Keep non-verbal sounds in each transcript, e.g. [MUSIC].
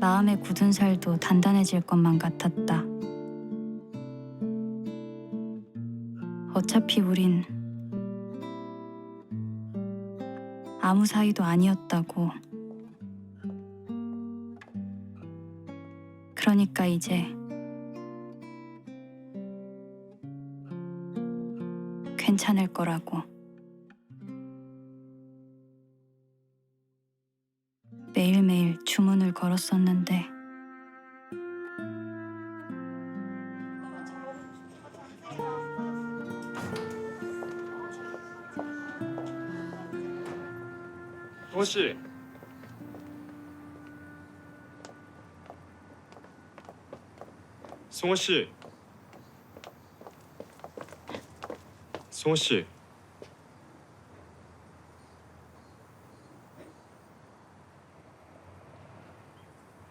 마음의 굳은 살도 단단해질 것만 같았다. 어차피 우린 아무 사이도 아니었다고. 그러니까 이제 괜찮을 거라고. 매일매일 주문을 걸었었는데 동원 씨. 송호 씨. 송호 씨.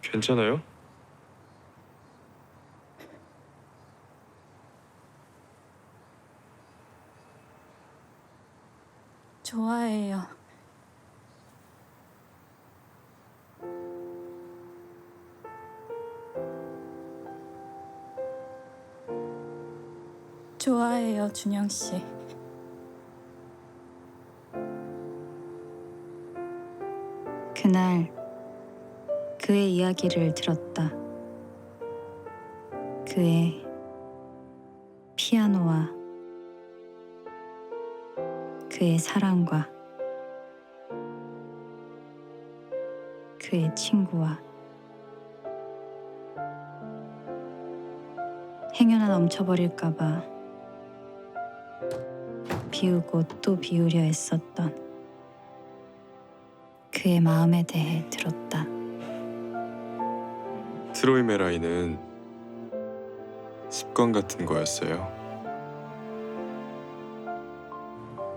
괜찮아요? 준영 씨. 그날 그의 이야기를 들었다. 그의 피아노와 그의 사랑과 그의 친구와 행여나 넘쳐버릴까봐 비우고 또 비우려 애썼던 그의 마음에 대해 들었다. 트로이 메라이는 습관 같은 거였어요.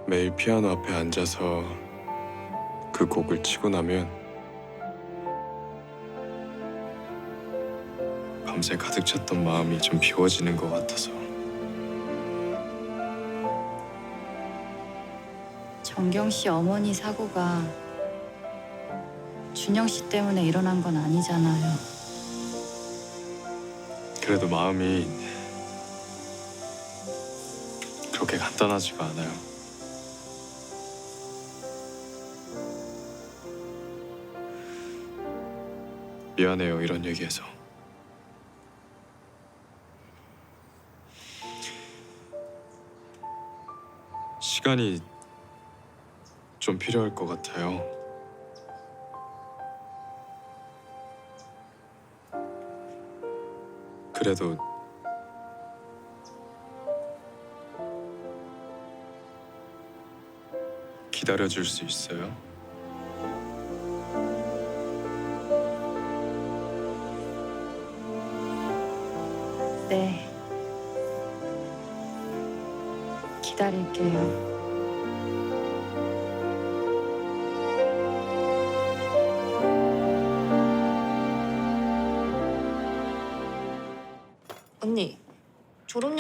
매일 피아노 앞에 앉아서 그 곡을 치고 나면 밤새 가득 찼던 마음이 좀 비워지는 것 같아서 정경 씨 어머니 사고가 준영 씨 때문에 일어난 건 아니잖아요. 그래도 마음이 그렇게 간단하지가 않아요. 미안해요 이런 얘기해서. 시간이 좀 필요할 것 같아요. 그래도 기다려줄 수 있어요? 네. 기다릴게요.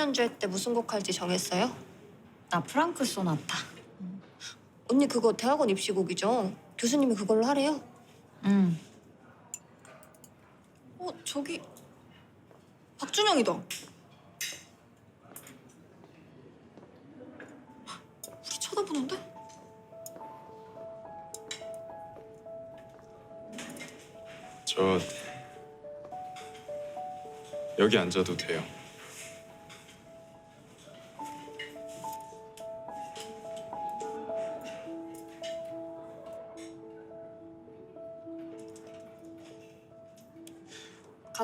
연주회 때 무슨 곡 할지 정했어요? 나 프랑크 소나타. 언니 그거 대학원 입시곡이죠? 교수님이 그걸로 하래요? 응. 어, 저기 박준영이다. 우리 쳐다보는데? 저 여기 앉아도 돼요.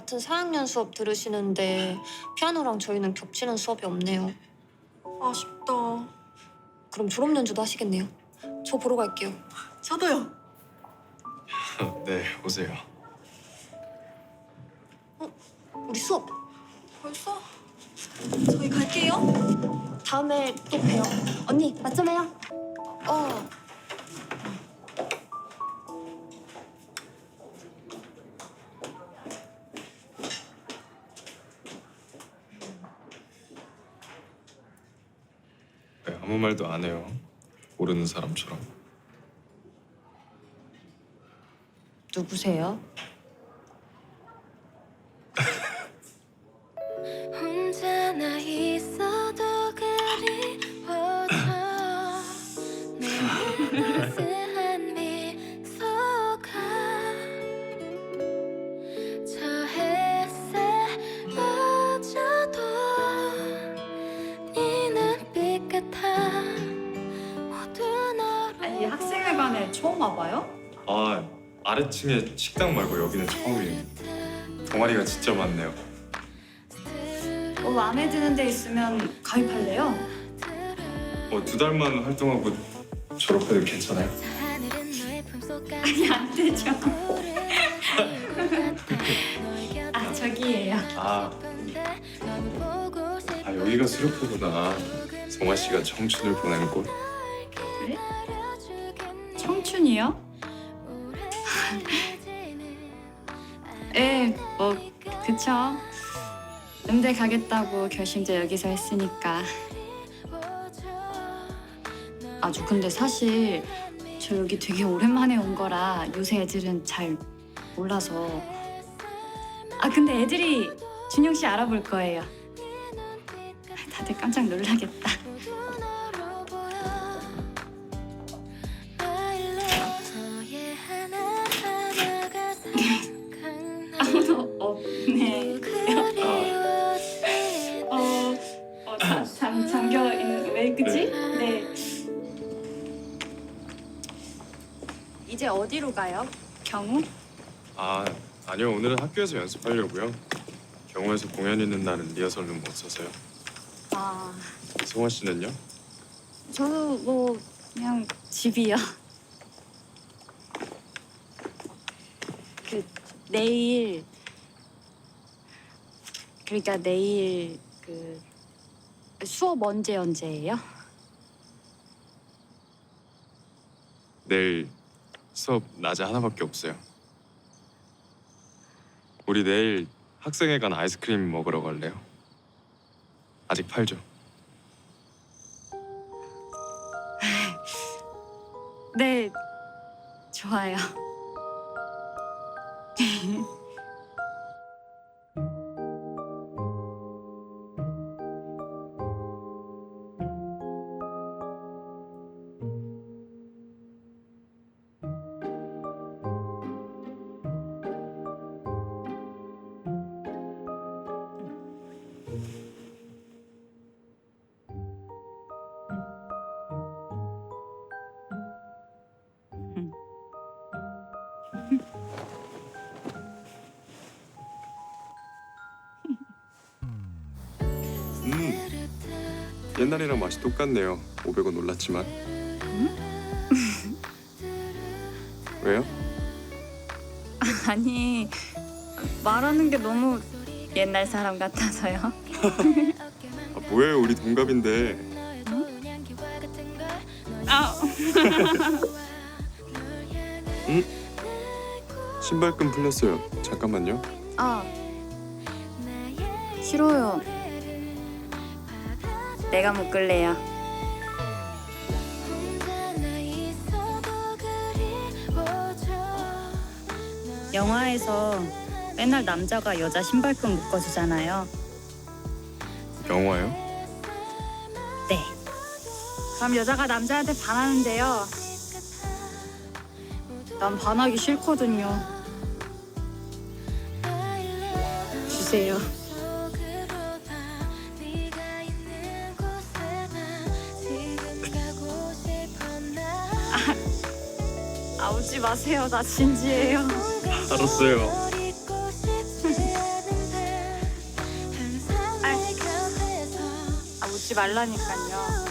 같은 4학년 수업 들으시는데 피아노랑 저희는 겹치는 수업이 없네요. 아쉽다. 그럼 졸업 연주도 하시겠네요. 저 보러 갈게요. 저도요. [LAUGHS] 네, 오세요. 우리 수업 벌써? 저희 갈게요. 다음에 또 봬요. 언니, 맞점해요. 어. 말도 안 해요. 모르는 사람처럼. 누구세요? 4층에 식당 말고 여기는 처음이에요. 동아리가 진짜 많네요. 뭐 마음에 드는 데 있으면 가입할래요? 어, 뭐두 달만 활동하고 졸업해도 괜찮아요? 아니 안 되죠. [LAUGHS] 아 저기예요. 아, 아 여기가 수렵구나. 성화 씨가 청춘을 보낸 곳. 네? 청춘이요? 예, 뭐 그쵸. 음대 가겠다고 결심도 여기서 했으니까. 아주 근데 사실 저 여기 되게 오랜만에 온 거라 요새 애들은 잘 몰라서. 아 근데 애들이 준영 씨 알아볼 거예요. 다들 깜짝 놀라겠다. 어디로 가요? 경우? 아 아니요 오늘은 학교에서 연습하려고요. 경호에서 공연 있는 날은 리허설은 못 써서요. 아, 성화 씨는요? 저도 뭐 그냥 집이요. 그 내일 그러니까 내일 그 수업 언제 언제예요? 내일 수업 낮에 하나밖에 없어요. 우리 내일 학생회관 아이스크림 먹으러 갈래요? 아직 팔죠? 네, 좋아요. [LAUGHS] 옛날이랑 맛이 똑같네요. 500원 올랐지만. 왜요? [LAUGHS] 아니 말하는 게 너무 옛날 사람 같아서요. [LAUGHS] 아, 뭐예요 우리 동갑인데. 아, [LAUGHS] 신발끈 풀렸어요. 잠깐만요. 아 싫어요. 내가 묶을래요. 영화에서 맨날 남자가 여자 신발끈 묶어주잖아요. 영화요? 네. 그럼 여자가 남자한테 반하는데요. 난 반하기 싫거든요. 주세요. 마세요. 나 진지해요. 알았어요. 아 웃지 말라니까요.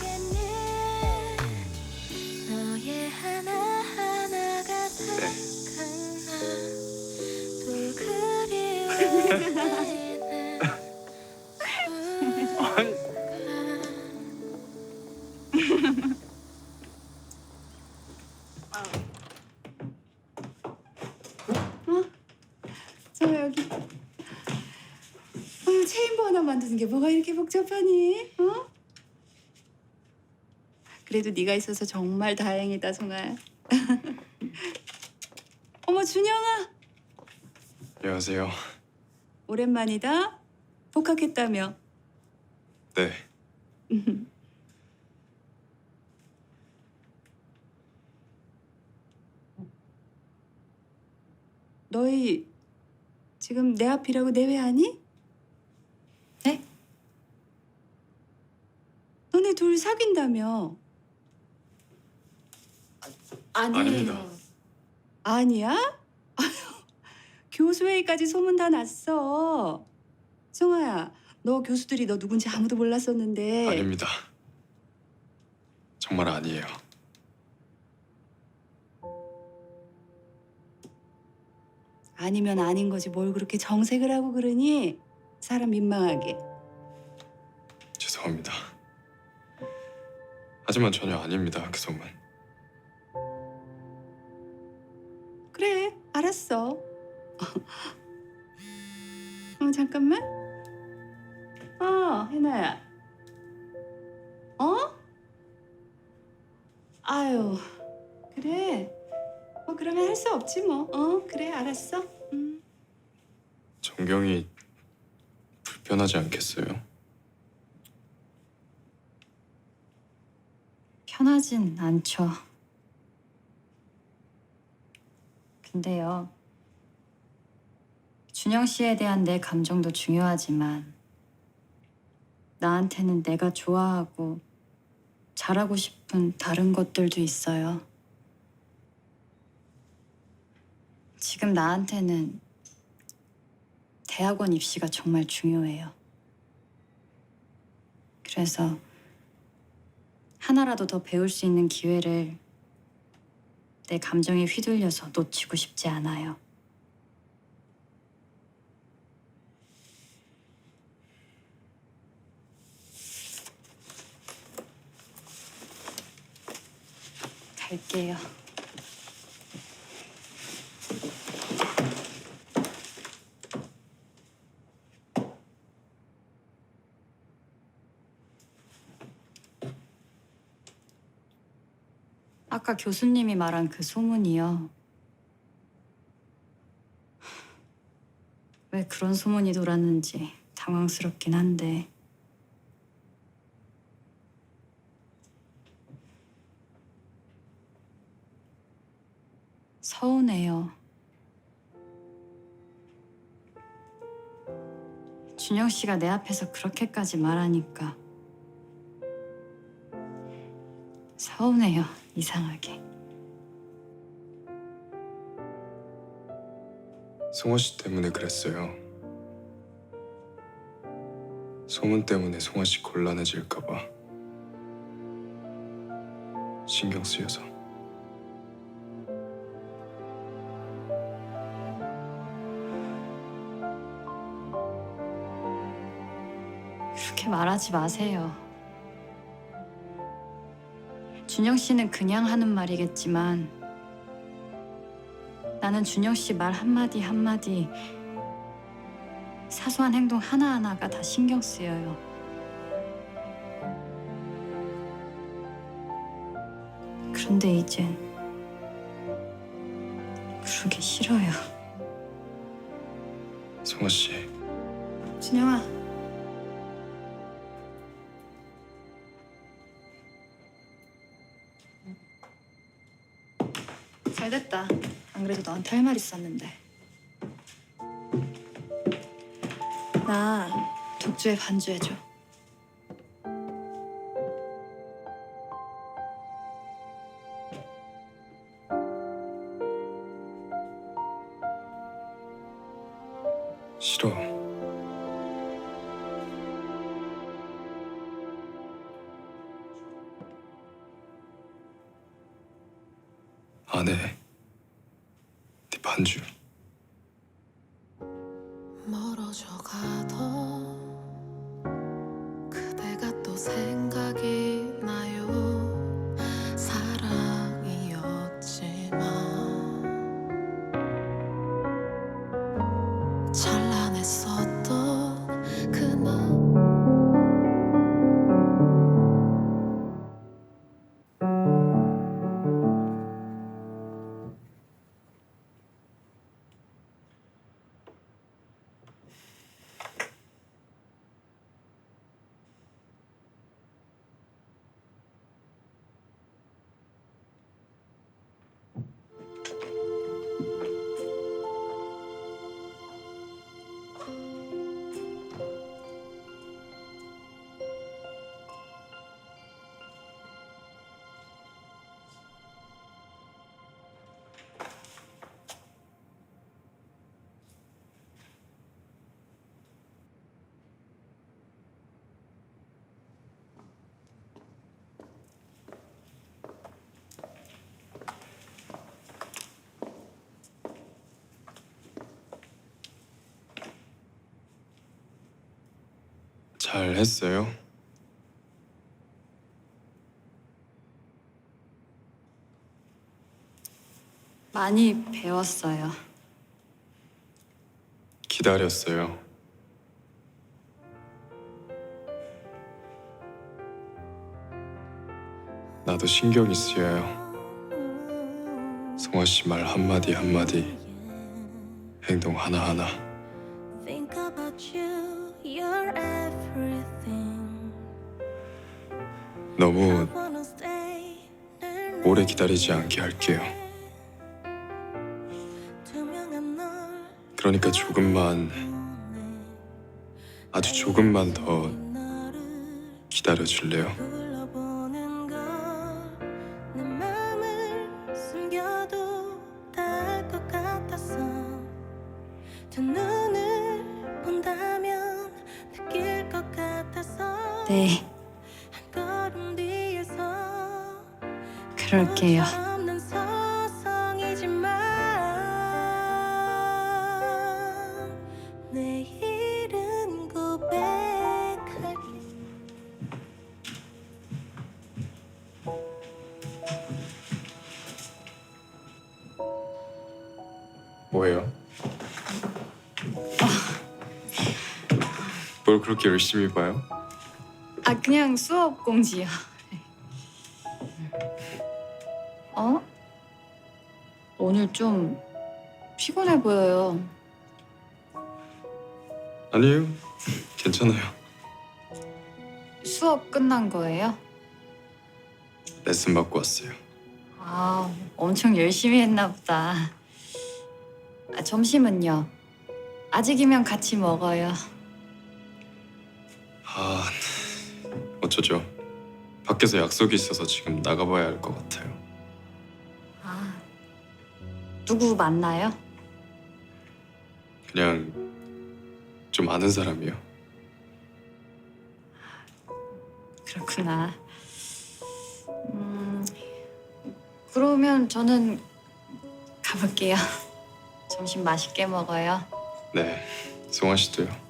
하나하나가 네. [LAUGHS] 복잡하니? 어? 아, 그래도 네가 있어서 정말 다행이다, 정말 [LAUGHS] 어머, 준영아. 안녕하세요. 오랜만이다. 복학했다며. 네. [LAUGHS] 너희 지금 내 앞이라고 내외하니? 사귄다며? 아닙니다. 아니야? [LAUGHS] 교수회의까지 소문 다 났어. 송아야, 너 교수들이 너 누군지 아무도 몰랐었는데. 아닙니다. 정말 아니에요. 아니면 아닌 거지 뭘 그렇게 정색을 하고 그러니? 사람 민망하게. 죄송합니다. 하지만 전혀 아닙니다. 그 소문. 그래, 알았어. 어, 잠깐만. 어, 해나야. 어? 아유, 그래. 뭐 그러면 할 수 없지 뭐. 어, 그래, 알았어. 음. 정경이 불편하지 않겠어요? 편하진 않죠. 근데요. 준영 씨에 대한 내 감정도 중요하지만 나한테는 내가 좋아하고 잘하고 싶은 다른 것들도 있어요. 지금 나한테는 대학원 입시가 정말 중요해요. 그래서 하나라도 더 배울 수 있는 기회를 내 감정에 휘둘려서 놓치고 싶지 않아요. 갈게요. 아까 교수님이 말한 그 소문이요. 왜 그런 소문이 돌았는지 당황스럽긴 한데. 서운해요. 준영 씨가 내 앞에서 그렇게까지 말하니까 서운해요. 이상하게. 송호 씨 때문에 그랬어요. 소문 때문에 송호 씨 곤란해질까 봐 신경 쓰여서. 그렇게 말하지 마세요. 준영 씨는 그냥 하는 말이겠지만 나는 준영 씨 말 한마디 한마디 사소한 행동 하나하나가 다 신경 쓰여요. 그런데 이젠 그러기 싫어요. 잘 됐다. 안 그래도 너한테 할 말 있었는데. 나 독주에 반주해줘. 잘 했어요. 많이 배웠어요. 기다렸어요. 나도 신경이 쓰여요. 성화 씨 말 한마디 한마디, 행동 하나하나. 기다리지 않게 할게요. 그러니까 조금만, 아주 조금만 더 너를 기다려 줄래요? 불 그럴게요. 뭐예요? 뭘 그렇게 열심히 봐요? 아 그냥 수업 공지요. 오늘 좀 피곤해 보여요. 아니에요. 괜찮아요. 수업 끝난 거예요? 레슨 받고 왔어요. 아, 엄청 열심히 했나 보다. 아, 점심은요? 아직이면 같이 먹어요. 아, 어쩌죠? 밖에서 약속이 있어서 지금 나가봐야 할 것 같아요. 아, 누구 만나요? 그냥 좀 아는 사람이요. 그렇구나. 음, 그러면 저는 가볼게요. [LAUGHS] 점심 맛있게 먹어요. 네, 송아 씨도요.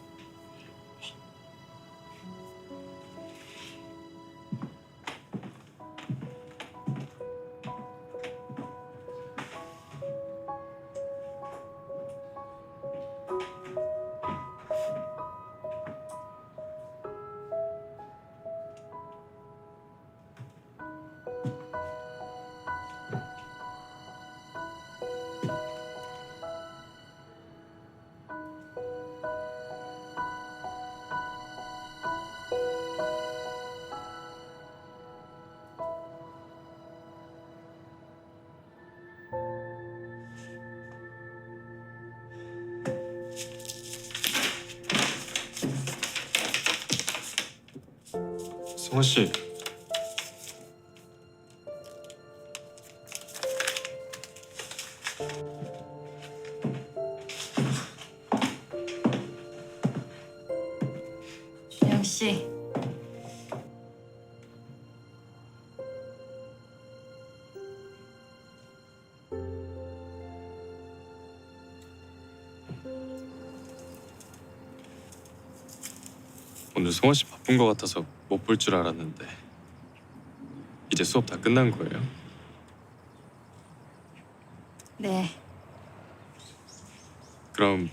준영 씨. 오늘 송아 씨 바쁜 것 같아서 못 볼 줄 알았는데 이제 수업 다 끝난 거예요? 네, 그럼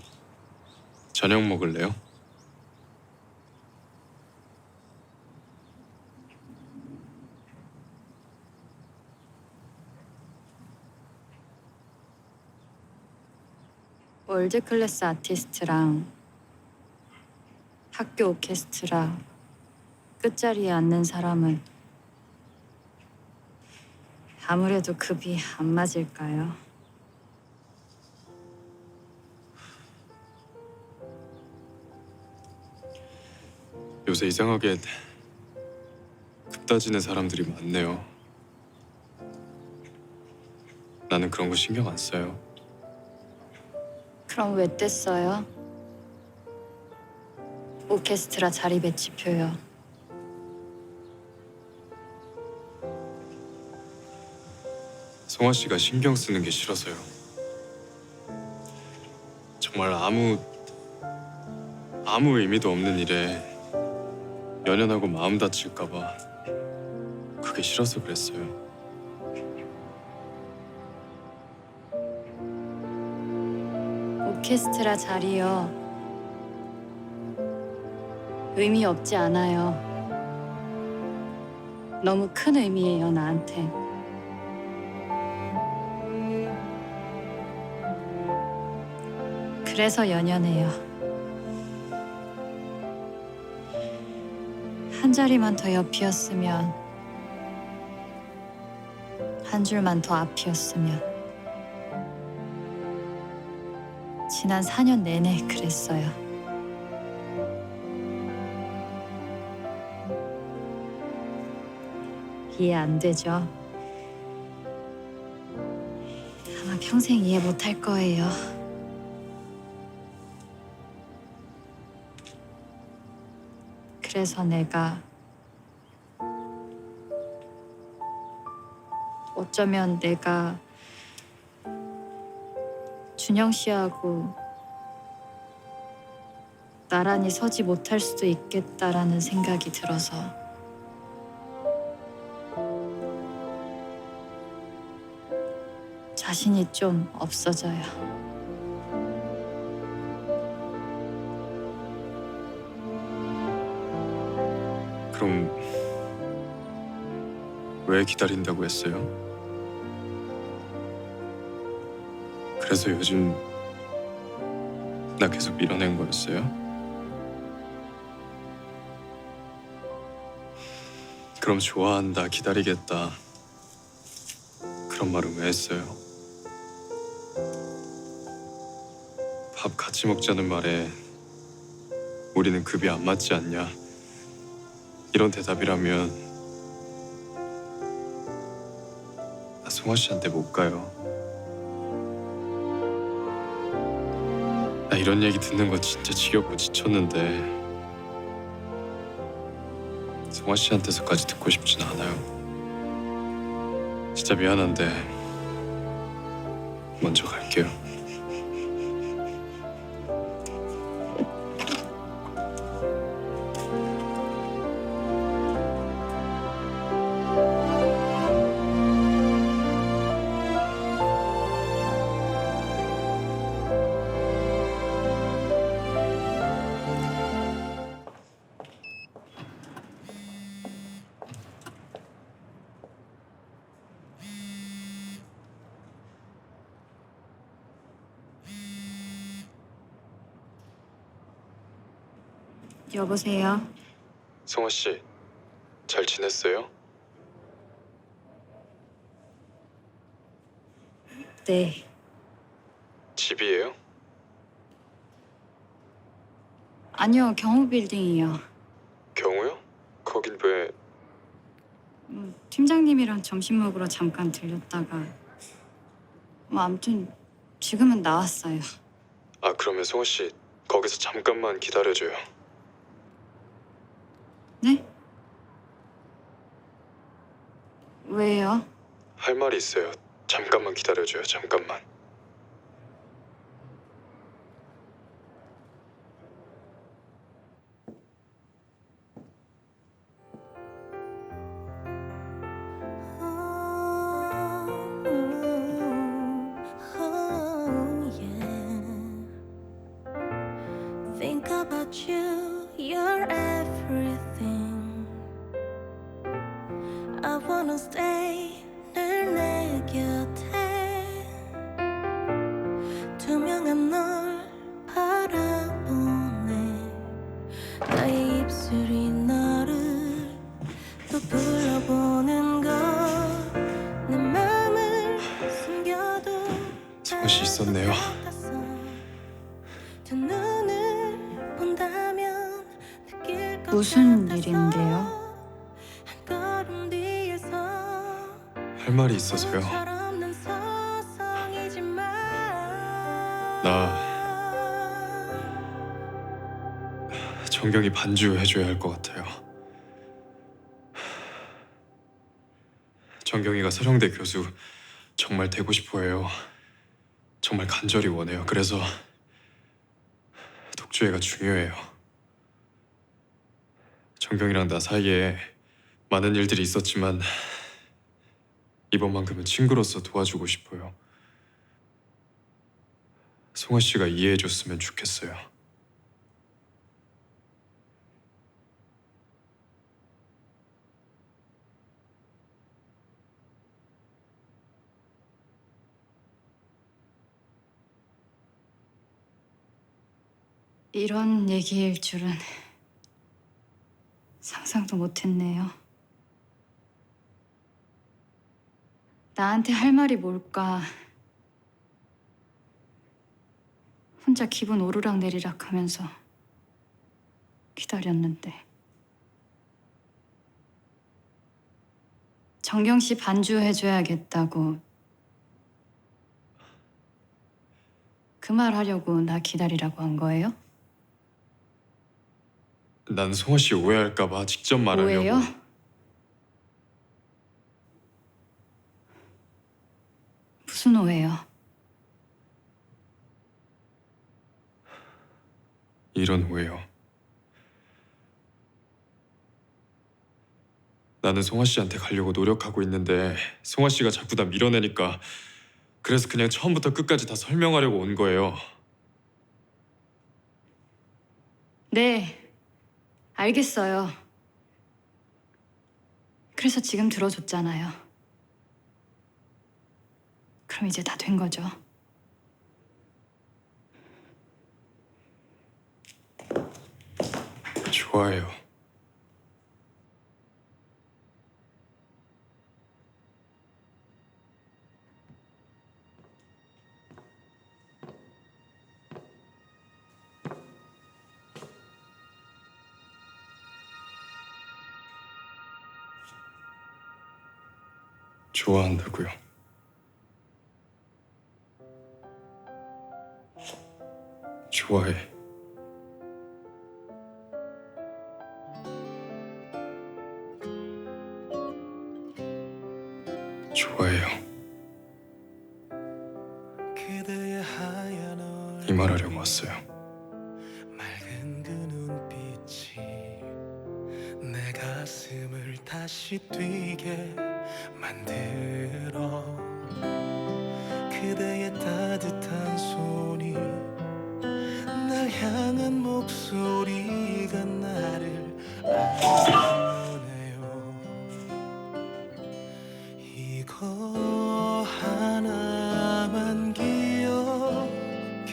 저녁 먹을래요? 월드 클래스 아티스트랑 학교 오케스트라 끝자리에 앉는 사람은 아무래도 급이 안 맞을까요? 요새 이상하게 급 따지는 사람들이 많네요. 나는 그런 거 신경 안 써요. 그럼 왜 뗐어요? 오케스트라 자리 배치표요. 송아 씨가 신경 쓰는 게 싫어서요. 정말 아무 아무 의미도 없는 일에 연연하고 마음 다칠까 봐 그게 싫어서 그랬어요. 오케스트라 자리요. 의미 없지 않아요. 너무 큰 의미예요, 나한테. 그래서 연연해요. 한 자리만 더 옆이었으면, 한 줄만 더 앞이었으면. 지난 4년 내내 그랬어요. 이해 안 되죠? 아마 평생 이해 못할 거예요. 그래서 내가 어쩌면 내가 준영 씨하고 나란히 서지 못할 수도 있겠다라는 생각이 들어서 자신이 좀 없어져요. 그럼 왜 기다린다고 했어요? 그래서 요즘 나 계속 밀어낸 거였어요? 그럼 좋아한다, 기다리겠다 그런 말은 왜 했어요? 밥 같이 먹자는 말에 우리는 급이 안 맞지 않냐? 이런 대답이라면 나 송아 씨한테 못 가요. 나 이런 얘기 듣는 거 진짜 지겹고 지쳤는데 송아 씨한테서까지 듣고 싶진 않아요. 진짜 미안한데 먼저 갈게요. 여보세요. 송아 씨, 잘 지냈어요? 네. 집이에요? 아니요, 경호 빌딩이요. 경우요? 거긴 왜? 음, 팀장님이랑 점심 먹으러 잠깐 들렸다가 뭐 아무튼 지금은 나왔어요. 아 그러면 송아 씨 거기서 잠깐만 기다려줘요. 왜요? 할 말이 있어요. 잠깐만 기다려줘요. 잠깐만. 나의 입술이 너를 또 불러보는 걸내 맘을 숨겨도 씨 있었네요. 무슨 일인데요? 할 말이 있어서요. 나 정경이 반주 해줘야 할 것 같아요. 정경이가 서령대 교수 정말 되고 싶어해요. 정말 간절히 원해요. 그래서 독주회가 중요해요. 정경이랑 나 사이에 많은 일들이 있었지만 이번만큼은 친구로서 도와주고 싶어요. 송아 씨가 이해해줬으면 좋겠어요. 이런 얘기일 줄은 상상도 못했네요. 나한테 할 말이 뭘까? 혼자 기분 오르락 내리락 하면서 기다렸는데. 정경 씨 반주해줘야겠다고 그 말 하려고 나 기다리라고 한 거예요? 난 송아 씨 오해할까봐 직접 말하려고. 뭐예요? 무슨 오해요? 이런 오해요. 나는 송아 씨한테 가려고 노력하고 있는데 송아 씨가 자꾸 다 밀어내니까 그래서 그냥 처음부터 끝까지 다 설명하려고 온 거예요. 네, 알겠어요. 그래서 지금 들어줬잖아요. 그럼 이제 다 된 거죠. 좋아해요. 좋아한다고요. 좋아해.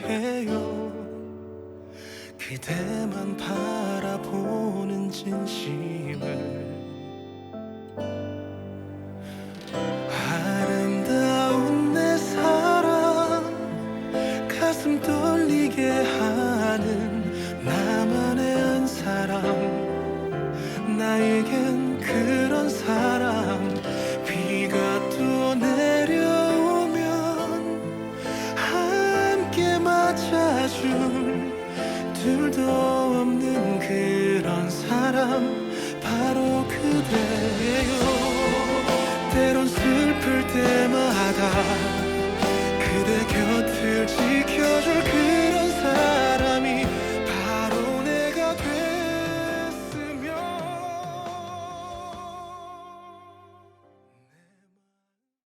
기억해요. 그대만 바라보는 진심을